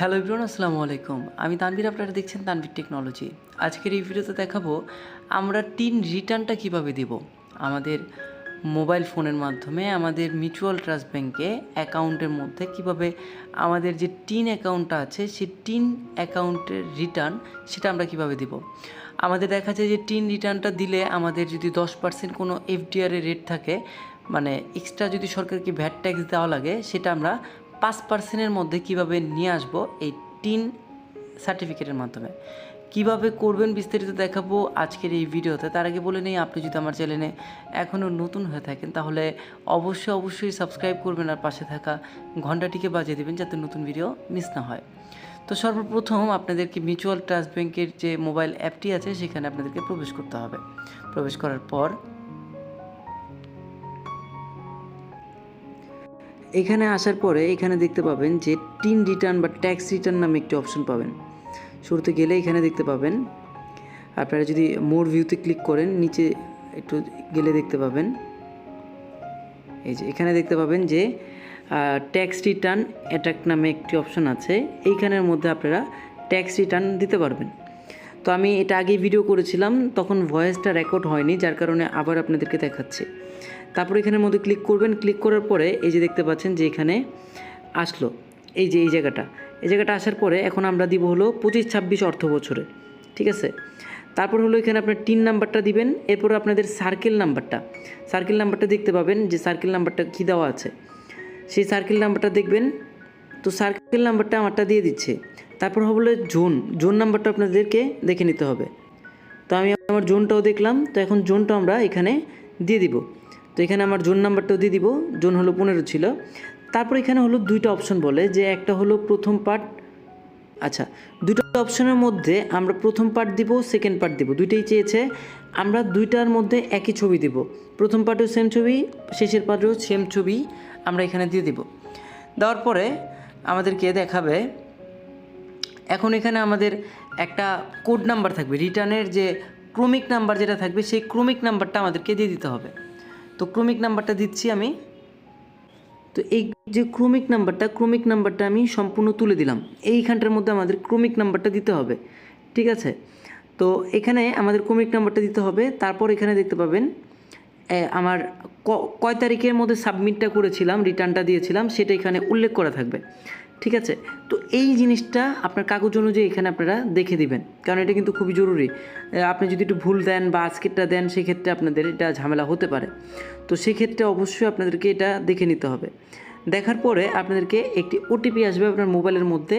Hello Ibran আসসালামু আলাইকুম। আমি তানভীর, আপনারা দেখছেন তানভীর টেকনোলজি। আজকের এই ভিডিওতে দেখাবো আমরা টিন রিটার্নটা কীভাবে দিব। আমাদের মোবাইল ফোনের মাধ্যমে আমাদের মিউচুয়াল ট্রাস্ট ব্যাংকে অ্যাকাউন্টের মধ্যে কীভাবে আমাদের যে টিন অ্যাকাউন্টটা আছে, সেই টিন অ্যাকাউন্টের রিটার্ন সেটা আমরা কীভাবে দিব। আমাদের দেখা যায় যে টিন রিটার্নটা দিলে আমাদের যদি দশ পার্সেন্ট কোনো এফডিআরের রেট থাকে মানে এক্সট্রা যদি সরকারকে ভ্যাট ট্যাক্স দেওয়া লাগে, সেটা আমরা পাঁচ পার্সেন্টের মধ্যে কীভাবে নিয়ে আসব এই টিন সার্টিফিকেটের মাধ্যমে? কীভাবে করবেন বিস্তারিত দেখাবো আজকের এই ভিডিওতে। তার আগে বলে নেই, আপনি যদি আমার চ্যানেলে এখনও নতুন হয়ে থাকেন, তাহলে অবশ্যই অবশ্যই সাবস্ক্রাইব করবেন আর পাশে থাকা ঘন্টাটিকে বাজিয়ে দেবেন যাতে নতুন ভিডিও মিস না হয়। তো সর্বপ্রথম আপনাদেরকে মিউচুয়াল ট্রাস্ট ব্যাংকের যে মোবাইল অ্যাপটি আছে, সেখানে আপনাদেরকে প্রবেশ করতে হবে। প্রবেশ করার পর এখানে আসার পরে এখানে দেখতে পাবেন যে টিন রিটার্ন বা ট্যাক্স রিটার্ন নামে একটি অপশন পাবেন। শুরুতে গেলে এখানে দেখতে পাবেন। আপনারা যদি মোর ভিউতে ক্লিক করেন, নিচে একটু গেলে দেখতে পাবেন। এই যে, এখানে দেখতে পাবেন যে ট্যাক্স রিটার্ন অ্যাটাক নামে একটি অপশন আছে। এইখানের মধ্যে আপনারা ট্যাক্স রিটার্ন দিতে পারবেন। তো আমি এটা আগে ভিডিও করেছিলাম, তখন ভয়েসটা রেকর্ড হয়নি, যার কারণে আবার আপনাদেরকে দেখাচ্ছি। তারপর এখানের মধ্যে ক্লিক করবেন ক্লিক করার পরে এই যে দেখতে পাচ্ছেন যে এখানে আসলো। এই যে এই জায়গাটা। এই জায়গাটা আসার পরে এখন আমরা দিব হলো পঁচিশ ছাব্বিশ অর্থ বছরে। ঠিক আছে? তারপর হলো এখানে আপনার টিন নাম্বারটা দিবেন, এরপর আপনাদের সার্কেল নাম্বারটা। সার্কেল নাম্বারটা দেখতে পাবেন যে সার্কেল নাম্বারটা কী দেওয়া আছে। সেই সার্কেল নাম্বারটা দেখবেন, তো সার্কেল নাম্বারটা আমারটা দিয়ে দিচ্ছে। তারপর হলো জোন। জোন নাম্বারটা আপনাদেরকে দেখে নিতে হবে। তো আমি আমার জোনটাও দেখলাম, তো এখন জোনটা আমরা এখানে দিয়ে দিব। এখানে আমার জোন নাম্বারটাও দিয়ে দিব। জোন হলো পনেরো ছিল। তারপর এখানে হলো দুইটা অপশন বলে যে একটা হলো প্রথম পার্ট আচ্ছা দুটো অপশনের মধ্যে আমরা প্রথম পার্ট দিব সেকেন্ড পার্ট দিব, দুইটাই চেয়েছে। আমরা দুইটার মধ্যে একই ছবি দিব। প্রথম পার্টেও সেম ছবি, শেষের পার্টেও সেম ছবি আমরা এখানে দিয়ে দিব। দেওয়ার পরে আমাদেরকে দেখাবে? এখন এখানে আমাদের একটা কোড নাম্বার থাকবে। রিটার্নের যে ক্রমিক নাম্বার যেটা থাকবে, সেই ক্রমিক নাম্বারটা আমাদেরকে দিয়ে দিতে হবে। তো ক্রমিক নাম্বারটা দিচ্ছি আমি। তো এই যে ক্রমিক নাম্বারটা ক্রমিক নাম্বারটা আমি সম্পূর্ণ তুলে দিলাম। এইখানটার মধ্যে আমাদের ক্রমিক নাম্বারটা দিতে হবে, ঠিক আছে? তো এখানে আমাদের ক্রমিক নাম্বারটা দিতে হবে, তারপর এখানে দেখতে পাবেন আমার কয় তারিখের মধ্যে সাবমিটটা করেছিলাম, রিটার্নটা দিয়েছিলাম, সেটা এখানে উল্লেখ করা থাকবে। ঠিক আছে? তো এই জিনিসটা আপনার কাগজ অনুযায়ী এখানে আপনারা দেখে দিবেন। কারণ এটা কিন্তু খুবই জরুরি। আপনি যদি একটু ভুল দেন বা আজকেরটা দেন, সেক্ষেত্রে আপনাদের এটা ঝামেলা হতে পারে। তো সেক্ষেত্রে অবশ্যই আপনাদেরকে এটা দেখে নিতে হবে। দেখার পরে আপনাদেরকে একটি ওটিপি আসবে আপনার মোবাইলের মধ্যে।